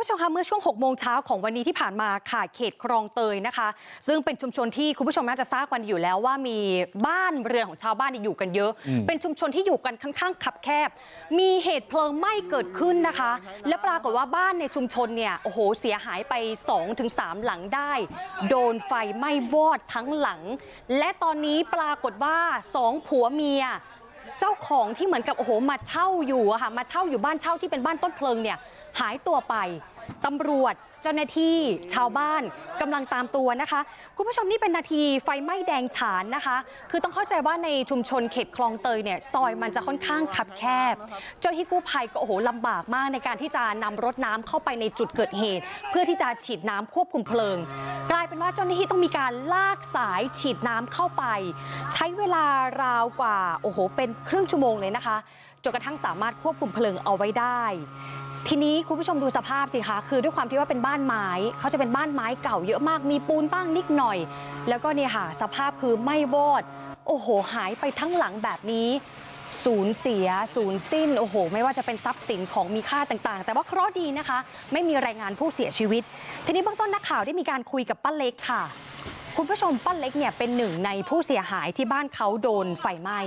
ผู้ชมคะเมื่อช่วง6โมงเช้าของวันนี้ที่ผ่านมาค่ะเขตคลองเตยนะคะ ซึ่งเป็นชุมชนที่คุณผู้ชมน่าจะทราบกันอยู่แล้วว่ามีบ้านเรือนของชาวบ้านเนี่ยอยู่กันเยอะอืมเป็นชุมชนที่อยู่กันค่อนข้างขับแคบ มีเหตุเพลิงไหม้เกิดขึ้นนะคะ และปรากฏว่าบ้านในชุมชนเนี่ยโอ้โหเสียหายไป 2-3 หลังได้ โดนไฟไหม้วอดทั้งหลัง และตอนนี้ปรากฏว่าสองผัวเมีย เจ้าของที่เหมือนกับโอ้โหมาเช่าอยู่อะค่ะมาเช่าอยู่บ้านเช่าที่เป็นบ้านต้นเพลิงเนี่ยหายตัวไป ตำรวจเจ้าหน้าที่ชาวบ้านกำลังตามตัวนะคะ คุณผู้ชมนี่เป็นนาทีไฟไหม้แดงฉานนะคะ คือต้องเข้าใจว่าในชุมชนเขตคลองเตยเนี่ยซอยมันจะค่อนข้างคับแคบ เจ้าหน้าที่กู้ภัยก็โอ้โหลำบากมากในการที่จะนำรถน้ำเข้าไปในจุดเกิดเหตุ เพื่อที่จะฉีดน้ำควบคุมเพลิง กลายเป็นว่าเจ้าหน้าที่ต้องมีการลากสายฉีดน้ำเข้าไป ใช้เวลาราวกว่าโอ้โหเป็นครึ่งชั่วโมงเลยนะคะจนกระทั่งสามารถควบคุมเพลิงเอาไว้ได้ ทีนี้คุณผู้ชมดูสภาพสิคะคือด้วยความที่ว่าเป็นบ้านไม้เขาจะเป็นบ้านไม้เก่าเยอะมากมีปูนบ้างนิดหน่อย แล้วก็เนี่ยค่ะสภาพคือไหม้วอด โอ้โห หายไปทั้งหลังแบบนี้สูญเสียสูญสิ้นโอ้โห ไม่ว่าจะเป็นทรัพย์สินของมีค่าต่างๆ แต่ว่าเคราะห์ดีนะคะ ไม่มีรายงานผู้เสียชีวิต ทีนี้เบื้องต้นนักข่าวได้มีการคุยกับป้าเล็กค่ะ คุณผู้ชมป้าเล็กเนี่ยเป็นหนึ่งในผู้เสียหายที่บ้านเขาโดนไฟไหม้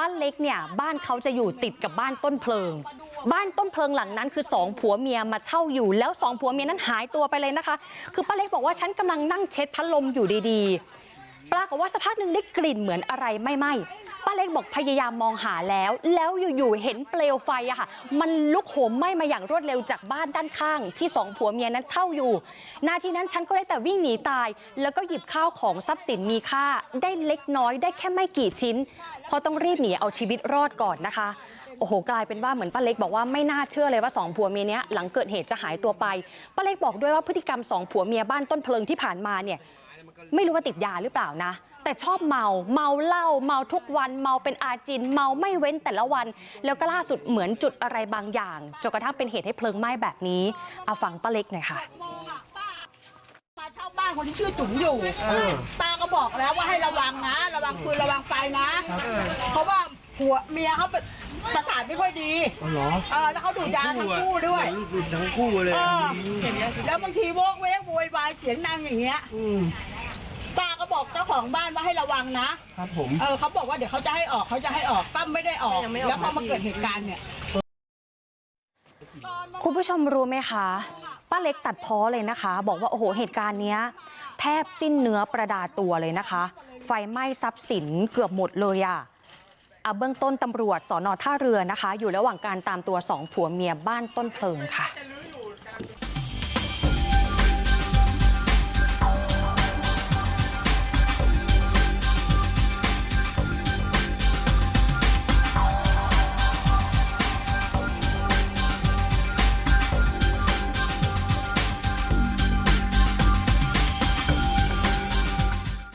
ป้าเล็กเนี่ยบ้านเขาจะอยู่ติดกับบ้านต้นเพลิง บ้านต้นเพลิงหลังนั้นคือสองผัวเมียมาเช่าอยู่ แล้วสองผัวเมียนั้นหายตัวไปเลยนะคะ คือป้าเล็กบอกว่าฉันกำลังนั่งเช็ดพัดลมอยู่ดีๆปรากฏว่าสักพักหนึ่งได้กลิ่นเหมือนอะไรไม่ไหม้ ป้าเล็กบอกพยายามมองหาแล้ว แล้วอยู่ๆเห็นเปลวไฟอะค่ะ มันลุกโหมไหม้มาอย่างรวดเร็วจากบ้านด้านข้างที่สองผัวเมียนั้นเช่าอยู่ นาทีนั้นฉันก็ได้แต่วิ่งหนีตาย แล้วก็หยิบข้าวของทรัพย์สินมีค่า ได้เล็กน้อยได้แค่ไม่กี่ชิ้น เพราะต้องรีบหนีเอาชีวิตรอดก่อนนะคะโอ้โหกลายเป็นว่าเหมือนป้าเล็กบอกว่าไม่น่าเชื่อเลยว่าสองผัวเมียเนี้ยหลังเกิดเหตุจะหายตัวไปป้าเล็กบอกด้วยว่าพฤติกรรมสองผัวเมียบ้านต้นเพลิงที่ผ่านมาเนี่ย ไม่รู้ว่าติดยาหรือเปล่านะแต่ชอบเมาเมาเหล้าเมาทุกวันเมาเป็นอาจินเมาไม่เว้นแต่ละวัน แล้วก็ล่าสุดเหมือนจุดอะไรบางอย่างจนกระทั่งเป็นเหตุให้เพลิงไหม้แบบนี้เอาฟังป้าเล็กหน่อยค่ะมาเช่าบ้านคนที่ชื่อจุ๋มอยู่ป้าก็บอกแล้วว่าให้ระวังนะ ระวังฟืนระวังไฟนะ เพราะว่าผัวเมียเขาเป็นประสาทไม่ค่อยดีอ๋อเหรอเออแล้วเขาดูดยาทั้งคู่ด้วยลูกหลุดทั้งคู่เลยเออแล้วบางทีโวกเวกโวยวายเสียงดังอย่างเงี้ยมป้าก็ บอกเจ้าของบ้านว่าให้ระวังนะครับผมเออเขาบอกว่าเดี๋ยวเขาจะให้ออกเขาจะให้ออกก็ไม่ได้ออกแล้วพอมาเกิดเหตุการณ์เนี่ยคุณผู้ชมรู้ไหมคะป้าเล็กตัดพ้อเลยนะคะ บอกว่าโอ้โหเหตุการณ์เนี้ยแทบสิ้นเนื้อประดาตัวเลยนะคะ ไฟไหม้ทรัพย์สินเกือบหมดเลยอะอะเบื้องต้นตำรวจสอนอท่าเรือนะคะ อยู่ระหว่างการตามตัวสองผัวเมียบ้านต้นเพลิงค่ะ